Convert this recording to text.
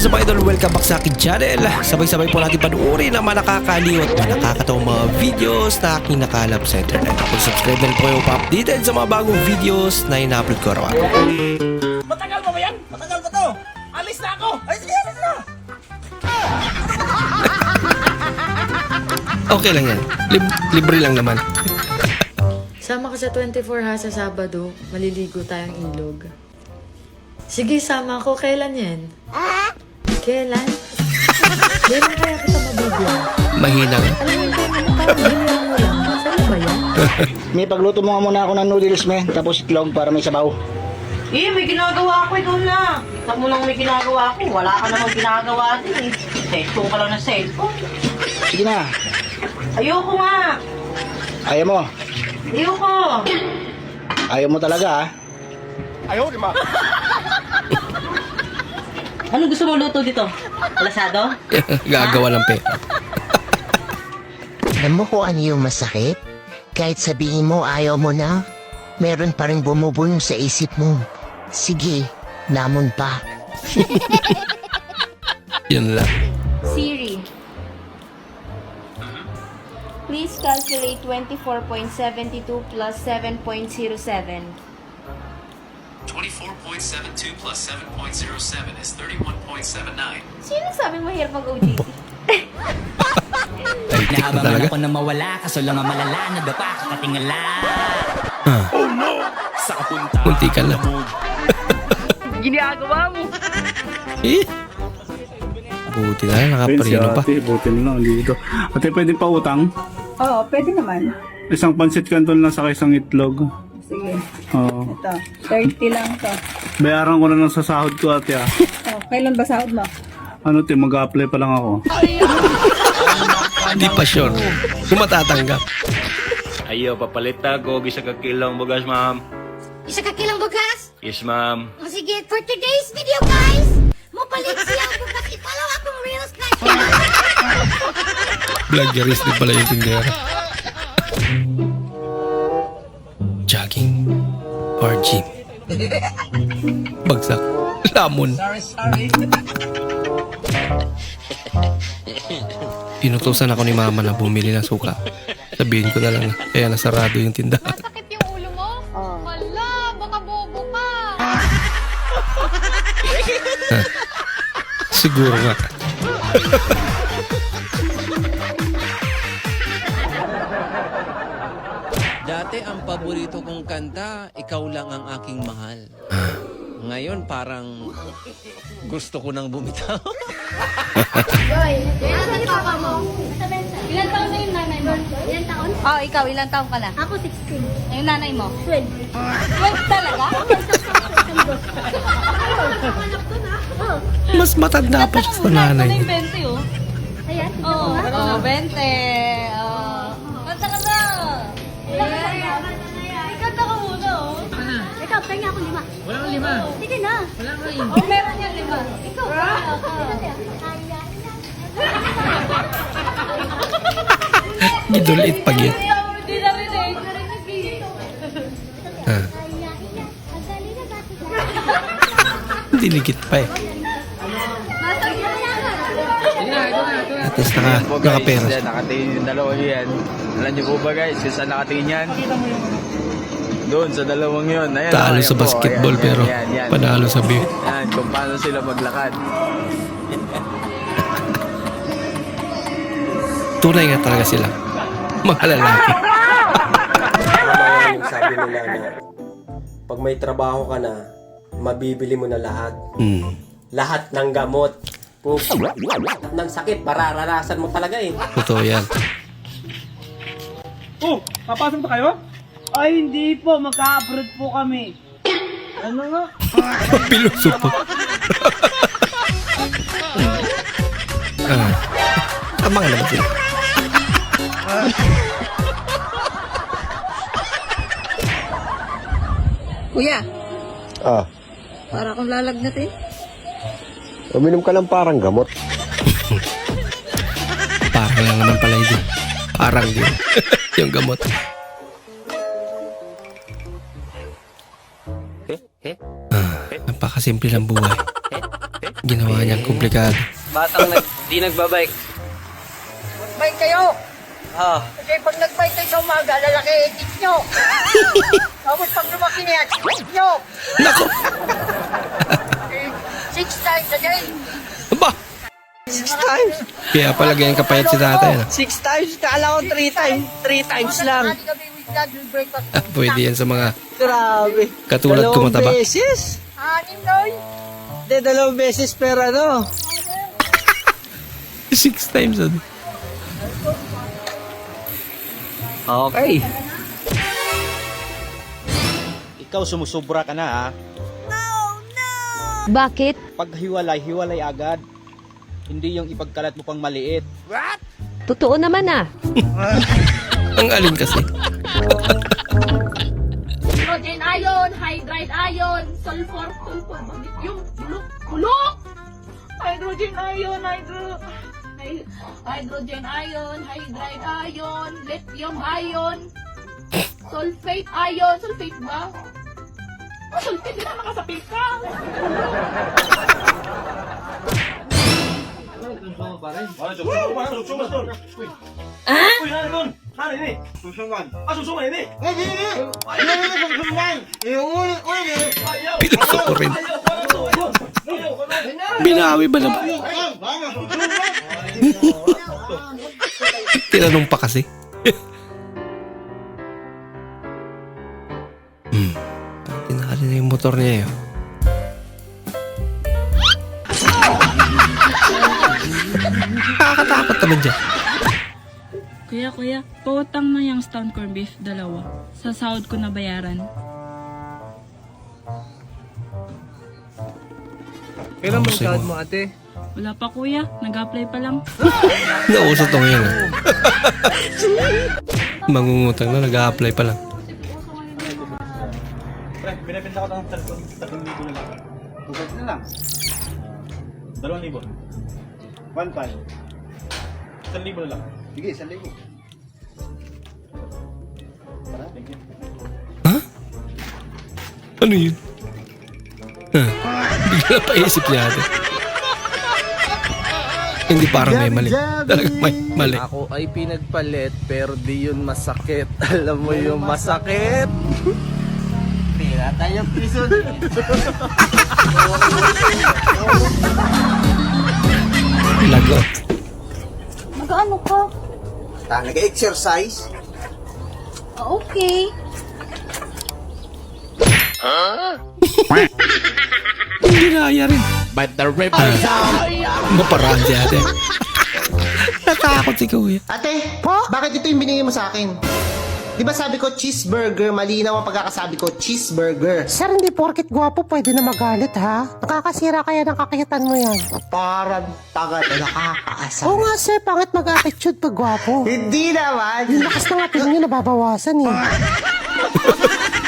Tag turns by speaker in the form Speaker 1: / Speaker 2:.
Speaker 1: is up idol? Welcome back sa akin channel. Sabay-sabay po natin panuorin ang mga nakakaliw at mga nakakatawang mga videos na aking nakalap sa internet. Kung subscribe na po kayo pa-updated sa mga bagong videos na ina-upload ko araw
Speaker 2: Matagal pa ba yan? Matagal pa to! Alis na ako! Ay, sige, alis na!
Speaker 1: Okay lang yan. Lib- libre lang naman.
Speaker 3: Sama ka sa 24 ha sa Sabado. Maliligo tayong ilog. Sige, sama ako. Kailan yan? Kailan? Kailan kaya kita mabibigyan?
Speaker 1: Mahina nga.
Speaker 3: Alam mo, hindi mo lang. Saan ba yan?
Speaker 4: May pagluto mo nga muna ako ng noodles, me. Tapos itlog para may sabaw.
Speaker 5: Eh, may ginagawa ako ikaw na. Kita mo lang may ginagawa ako. Wala ka namang ginagawa din eh. Cellphone ka lang ng cellphone.
Speaker 4: Sige na.
Speaker 5: Ayoko nga.
Speaker 4: Ayaw mo.
Speaker 5: Ayoko.
Speaker 4: Ayaw mo talaga, ah.
Speaker 2: Ayaw, di ba?
Speaker 5: Ano gusto mo luto dito? Lasado?
Speaker 1: Gagawa ng pera.
Speaker 6: Alam mo kung ano yung masakit? Kahit sabihin mo ayaw mo na, meron pa rin bumubulong sa isip mo. Sige, namon pa.
Speaker 1: Yun lang.
Speaker 7: Siri. Please calculate 24.72 plus 7.07.
Speaker 8: 24.72 plus 7.07 is 31.79.
Speaker 7: Sino sabi mahirap
Speaker 1: na
Speaker 9: Naabangan ako na mawala, kaso lang ang malala, nadapa, kakatingala. Sa kapunta.
Speaker 1: Munti ka lang. Eh? Buti na, nakaparino pa.
Speaker 10: Ate, buti na lang dito. Ate, pwede pa utang?
Speaker 11: Oo, pwede naman.
Speaker 10: Isang pansit canton lang sa isang itlog. Oo.
Speaker 11: ito. 30 lang to.
Speaker 10: bayaran ko na lang sa sahod ko, ate ah.
Speaker 11: Oh, kailan ba sahod mo?
Speaker 10: Ano, te, mag-apply pa lang ako.
Speaker 1: Hindi pa sure. Kung matatanggap.
Speaker 12: Ayo, papalit ako. Gisa ka kilang bugas, ma'am.
Speaker 7: Isa ka kilang bugas?
Speaker 12: Yes, ma'am.
Speaker 7: O sige, for today's video guys, mapalit siya ang bugas. I-follow akong reels na
Speaker 1: Vloggerist din pala yung tindera. Or gym? Bagsak. Lamon. Inutusan ako ni mama na bumili ng suka. Sabihin ko na lang kaya nasarado yung tindahan.
Speaker 7: Sakit yung ulo mo? Hala, baka bobo ka.
Speaker 1: Siguro nga.
Speaker 9: Ang paborito kong kanta, ikaw lang ang aking mahal. Ngayon parang gusto ko nang bumitaw.
Speaker 7: Joy, ilan papa mo? Ilan taon na yung nanay mo? Ilan taon? Oh, ikaw, ilan taon ka na? Ako 16. Yung nanay mo? 12. 12 talaga?
Speaker 1: Mas matanda pa siya sa nanay.
Speaker 7: Ito na yung 20 oh. Ayan? Oo, oh, 20. Oh. Pahinga ako lima. Wala kang lima. Sige na. Wala kang lima. Oh, meron yan lima. Ikaw.
Speaker 1: Gidulit pag yun.
Speaker 7: Eh.
Speaker 1: Dinikit pa eh. At least naka, nakapera siya.
Speaker 12: Nakatingin yung dalawa yan. Alam niyo po ba guys, kung saan nakatingin yan? Doon, sa dalawang yun. Ayan,
Speaker 1: Talo
Speaker 12: ayan
Speaker 1: sa
Speaker 12: po.
Speaker 1: basketball
Speaker 12: Ayan,
Speaker 1: pero
Speaker 12: yan, yan, yan.
Speaker 1: panalo sa beer.
Speaker 12: Yan, kung paano sila maglakad.
Speaker 1: Tunay nga talaga sila. Mga lalaki.
Speaker 2: sabi nila na pag may trabaho ka na, mabibili mo na lahat.
Speaker 1: Hmm.
Speaker 2: Lahat ng gamot. Pup, lahat ng sakit, mararanasan mo talaga eh.
Speaker 1: Totoo yan.
Speaker 10: Oh, papasok na kayo?
Speaker 5: Ay, hindi po. Magka-abroad po kami. Ano nga?
Speaker 1: Piloso po. ah. Tama nga naman sila.
Speaker 11: Kuya,
Speaker 4: Ah,
Speaker 11: para akong lalagnat eh.
Speaker 4: uminom ka ng parang gamot.
Speaker 1: Parang lang naman pala yun. Parang din. yung gamot. Ah, napakasimple ng buhay. Ginawa niyang komplikado.
Speaker 12: Batang nag, di nagbabike.
Speaker 13: Bike kayo!
Speaker 12: Ah,
Speaker 13: Kasi pag nag-bike kayo sa umaga, lalaki itik nyo! Tapos pag lumaki niya, itik nyo!
Speaker 1: Nako!
Speaker 13: Eh, Six times a day!
Speaker 1: Aba!
Speaker 12: six times.
Speaker 1: Kaya pala ganyan kapayat si tatay. No?
Speaker 12: Six times. Kala ko three times. Three times lang.
Speaker 1: Ah, pwede yan sa mga
Speaker 12: Grabe.
Speaker 1: katulad ko
Speaker 12: Dalawang
Speaker 1: mataba.
Speaker 12: beses.
Speaker 13: Anim, Noy!
Speaker 12: Hindi, dalawang beses pero ano.
Speaker 1: Six times. Ano?
Speaker 12: Okay.
Speaker 14: Ikaw sumusubra ka na ha.
Speaker 15: Bakit?
Speaker 14: Pag hiwalay, hiwalay agad. Hindi yung ipagkalat mo pang maliit.
Speaker 15: Totoo naman ah.
Speaker 1: Ang alin kasi.
Speaker 15: Hydrogen ion, hydride ion, sulfur, sulfur, bakit yung bulok, bulok? Hydrogen ion, hydro... hy- Hydrogen ion, hydride ion, lithium ion, sulfate ion, sulfate ba? Oh, sulfate, na makasapit ka.
Speaker 1: Pinuso ko rin. Binawi ba naman? Tinanong pa kasi. hmm. Tinakali na yung motor niya yun. Nakakatakot naman dyan.
Speaker 11: Kuya, kuya, pautang na yung stone corned beef, dalawa. Sa sahod ko na bayaran.
Speaker 12: Kailan
Speaker 1: Tapos
Speaker 12: sahod mo ate?
Speaker 11: Wala pa kuya, nag-apply pa lang.
Speaker 1: Nauso to ngayon. ah. Mangungutang na, nag-a-apply pa lang.
Speaker 4: Pre, binibenta ko ng 3,000 na lang. Tugad na lang. 2,000. 1,500. 1,000 na lang. Sige, 1,000. Thank you.
Speaker 1: Ano yun? Huh. Bigla pa isip niya ate. Hindi parang may mali. Talagang may mali.
Speaker 16: Ako ay pinagpalit pero di yun masakit. Alam mo yung masakit?
Speaker 12: Tira tayong prison.
Speaker 1: Lagot.
Speaker 15: Mag-ano ka?
Speaker 12: Ta, nag-exercise.
Speaker 15: Okay.
Speaker 1: Hindi naya rin.
Speaker 17: But the rip
Speaker 1: Maparaan si ate. Natakot si kuya.
Speaker 6: Ate, bakit ito yung binigay mo sa akin? Di ba sabi ko cheeseburger, malinaw ang pagkakasabi ko cheeseburger.
Speaker 18: Sir, hindi porkit gwapo pwede na magalit ha. Nakakasira kaya ng kakayatan mo yan.
Speaker 6: Parang tanga na nakakaasar.
Speaker 18: Oo nga sir, pangit mag-attitude pag gwapo.
Speaker 6: Hindi naman.
Speaker 18: Yung lakas ng ating nyo nababawasan eh.